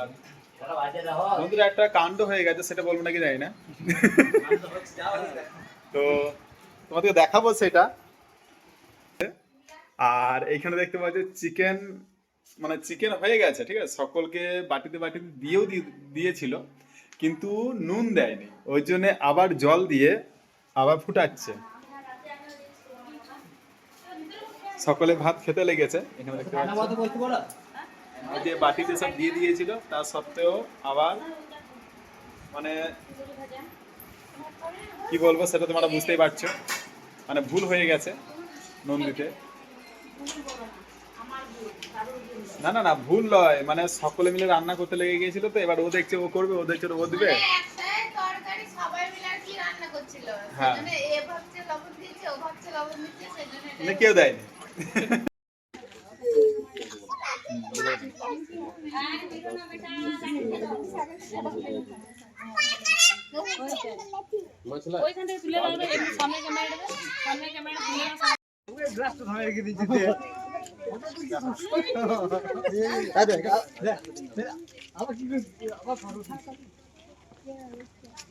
আর বন্ধুরা একটা কাণ্ড হয়ে গেছে সেটা বলব নাকি জানি না। তো তোমাদেরকে দেখাবো সেটা। আর এইখানে দেখতে পাচ্ছি চিকেন মানে চিকেন হয়ে গেছে ঠিক আছে? সকলকে বাটিতে বাটিতে দিয়েও দিয়েছিল কিন্তু নুন দেয়নি। ওই জন্য আবার জল দিয়ে আবার ফুটাচ্ছে। সকলে ভাত খেতে লেগেছে। এখানে দেখতে পাচ্ছি। যে বাটিতে সব দিয়ে দিয়েছিল তা সত্ত্বেও আবার মানে কি বলব সেটা তোমরা বুঝতেই পারছ। মানে ভুল হয়ে গেছে নুন দিতে না না না ভুল নয় মানে সকলে মিলে রান্না করতে লেগে গিয়েছিল তো এবার ও দেখছে ও করবে ও দেখছে ও দিবে। একটাই কেউ সবাই মিলে আর কি রান্না করছিল হ্যাঁ। সেজন্য এ ভাবছে লবণ দিচ্ছে ও ভাবছে লবণ দিচ্ছে সেজন্য এটা- মানে কেউ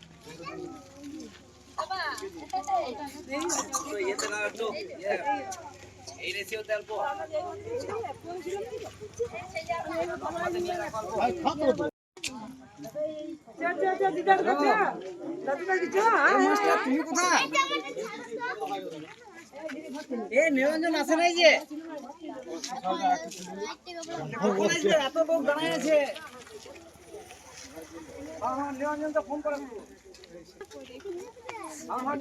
দেয়নি ওইখান থেকে তুলে এ নিরঞ্জন আসে নাই যে? আসবে এত লোক দাঁড়ায় আছে। নিরঞ্জন তো ফোন করে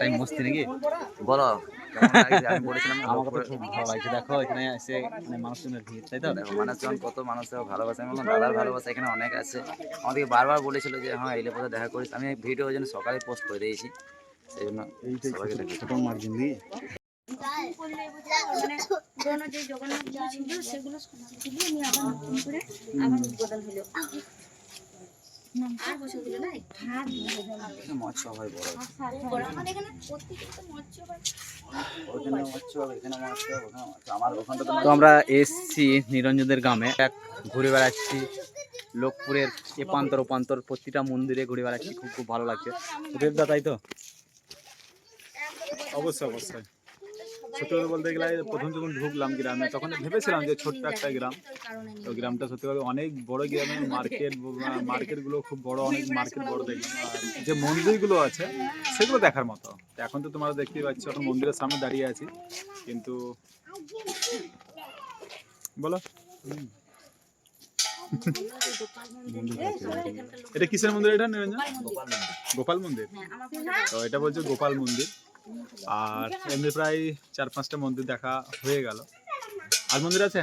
টাইম মস্তি নাকি? বলো। কেমন আমি বলেছিলাম না, আমাকে তো খুব ভালো লাগছে। দেখো এখানে এসে মানে মানুষজনের ভিড় তাই তো? দেখো মানুষজন কত মানুষের ভালোবাসা আমি দাদার ভালোবাসা এখানে অনেক আছে। আমাদেরকে বারবার বলেছিল যে হ্যাঁ এলে পথে দেখা করিস। আমি ভিডিও ওই জন্য সকালে পোস্ট করে দিয়েছি সেই জন্য ছোট মার্জিন দিয়ে। পুরোনো যে জগন্নাথগুলো ছিল সেগুলো সমাধি দিয়ে নিয়ে আবার নতুন করে আবার উদ্বোধন হলো আর বসে দিল না হাত এখানে মৎস্য হয় বড় হয়। আমার ওখানটা তো আমরা এসছি নিরঞ্জনদের গ্রামে। এক ঘুরে বেড়াচ্ছি লোকপুরের এপান্তর ওপান্তর প্রতিটা মন্দিরে ঘুরে বেড়াচ্ছি খুব খুব ভালো লাগছে। দেবদা তাই তো? অবশ্যই অবশ্যই। সত্যি কথা বলতে গেলে প্রথম যখন ঢুকলাম গ্রামে তখন ভেবেছিলাম যে ছোট্ট একটা গ্রাম। তো গ্রামটা সত্যি কথা অনেক বড় গ্রামে মার্কেট মার্কেটগুলো খুব বড় অনেক মার্কেট বড় আর যে মন্দিরগুলো আছে সেগুলো দেখার মতো। এখন তো তোমরা দেখতেই পাচ্ছ এখন মন্দিরের সামনে দাঁড়িয়ে আছি। কিন্তু বলো। এটা কিসের মন্দির এটা নিরঞ্জন? গোপাল মন্দির। তো এটা বলছে গোপাল মন্দির। আর এমনি প্রায় চার পাঁচটা মন্দির দেখা হয়ে গেল। আর মন্দির আছে?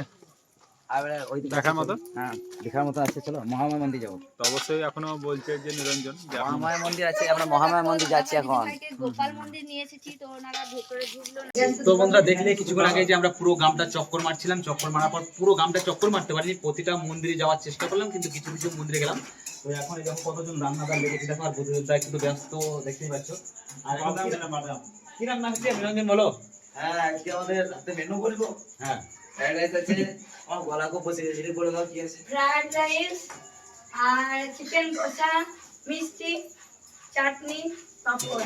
দেখার মতো? হ্যাঁ দেখার মতো আছে চলো। মহামায়া মন্দির যাব। তো অবশ্যই এখনও বলছে যে নিরঞ্জন মহামায়া মন্দির আছে আমরা মহামায়া মন্দির যাচ্ছি এখন। ভাইকে গোপাল মন্দির নিয়ে এসেছি তো ওনারা ভেতরে ঢুকলো তো বন্ধুরা দেখলে কিছুক্ষণ আগে যে আমরা পুরো গ্রামটা চক্কর মারছিলাম চক্কর মারার পর পুরো গ্রামটা চক্কর মারতে পারিনি। প্রতিটা মন্দিরে যাওয়ার চেষ্টা করলাম কিন্তু কিছু কিছু মন্দিরে গেলাম। তো এখন এই কতজন রান্নাদার লেগেছে দেখো আর একটু ব্যস্ত দেখতেই পাচ্ছ। আর কি- কি রান্না হচ্ছে? নিরঞ্জন বলো। হ্যাঁ আজকে আমাদের রাতে মেনু বলব। হ্যাঁ। ফ্রাইড রাইস আছে আমার গলা খুব বসে গেছে বলে দাও কি আছে। ফ্রাইড রাইস আর চিকেন কষা মিষ্টি চাটনি পাপড়।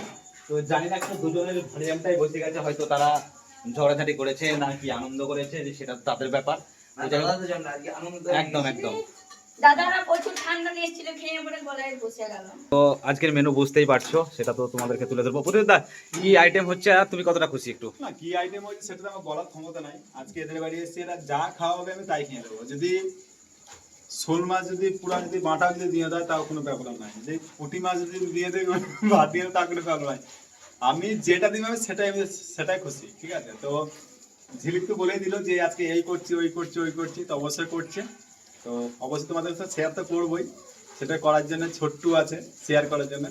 তো জানি না দুজনের ভলিউমটাই বসে গেছে হয়তো তারা ঝগড়াঝাটি করেছে না কি আনন্দ করেছে যে সেটা তাদের ব্যাপার। একদম একদম। দাদারা প্রচুর ঠান্ডা নিয়েছিল খেয়ে পরে গলায় বসে গেল তো আজকের মেনু বুঝতেই পারছ সেটা তো তোমাদেরকে তুলে ধরবো। প্রতিদা কি আইটেম হচ্ছে আর তুমি কতটা খুশি একটু? না কি আইটেম হয়েছে সেটা তো আমার বলার ক্ষমতা নাই। আজকে এদের বাড়ি এসেছি এরা যা খাওয়াবে আমি তাই খেয়ে দেবো যদি শোল মাছ যদি পুরা যদি বাটা যদি দিয়ে দেয় তাও কোনো নাই। যদি পুঁটি মাছ যদি দিয়ে দেয় ভাত দিয়ে দেয়, তাও কোনো প্রবলেম নাই। আমি যেটা দিবে আমি সেটাই আমি সেটাই খুশি ঠিক আছে? তো ঝিলিক তো বলেই দিল যে আজকে এই করছি ওই করছি ওই করছি তো অবশ্যই করছে। তো অবশ্যই তোমাদের সাথে শেয়ার তো করবোই। সেটা করার জন্য ছোট্টু আছে শেয়ার করার জন্য।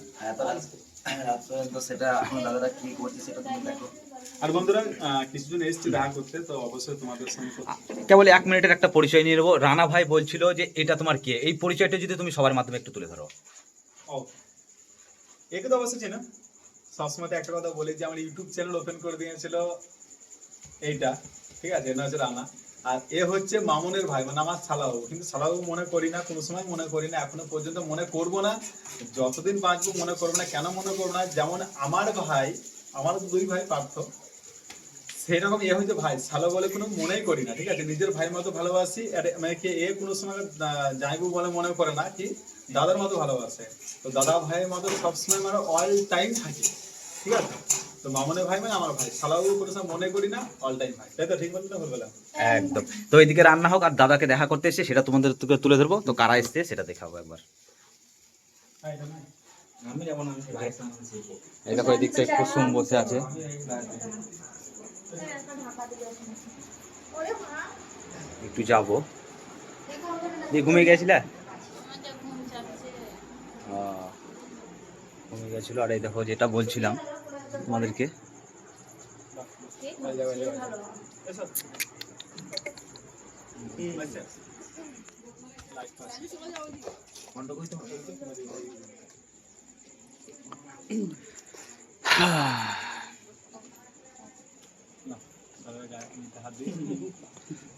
রাত পর্যন্ত সেটা দাদারা কি করছে সেটা তুমি দেখো। আর বন্ধুরা কিছুজন এসছে দেখা করতে তো অবশ্যই তোমাদের সঙ্গে কেবল এক মিনিটের একটা পরিচয় নিয়ে নেব। রানা ভাই বলছিল যে এটা তোমার কে? এই পরিচয়টা যদি তুমি সবার মাধ্যমে একটু তুলে ধরো। ও। একে তো অবশ্যই চেনো। সবসময় তো একটা কথা বলি যে আমার ইউটিউব চ্যানেল ওপেন করে দিয়েছিল এইটা। ঠিক আছে এটা হচ্ছে রানা। আর এ হচ্ছে মামুনের ভাই মানে আমার সালাবাবু কিন্তু সালাবাবু মনে করি না, কোনো সময় মনে করি না, এখনও পর্যন্ত মনে করব না। যতদিন বাঁচবো মনে করব না, কেন মনে করব না, যেমন আমার ভাই, আমার দুই ভাই পার্থ সেই রকম এ হচ্ছে ভাই। সালো বলে কোনো মনেই করি না, ঠিক আছে? নিজের ভাইয়ের মতো ভালোবাসি, আর মানে এ কোনো সময় জামাইবু বলে মনে করে না, কি দাদার মতো ভালোবাসে। তো দাদা ভাইয়ের মতো সবসময় আমার অল টাইম থাকে, ঠিক আছে? তো ভাই মানে আমার ভাই। সালাবু কোনো সময় মনে করি না অল টাইম ভাই তাই তো ঠিক বললি না ভুল একদম। তো এদিকে রান্না হোক আর দাদাকে দেখা করতে এসে সেটা তোমাদের তুলে ধরবো। তো কারা এসছে সেটা দেখাবো একবার। এই দেখো এদিকটা কুসুম বসে আছে। একটু যাব। দিয়ে ঘুমিয়ে গেছিলে? ঘুমিয়ে গেছিল। আর এই দেখো যেটা বলছিলাম তোমাদেরকে আচ্ছা।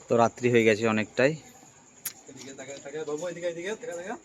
তো রাত্রি হয়ে গেছে অনেকটাই এদিকে তাকা তাকা বাবু এদিকে এদিকে তাকা তাকা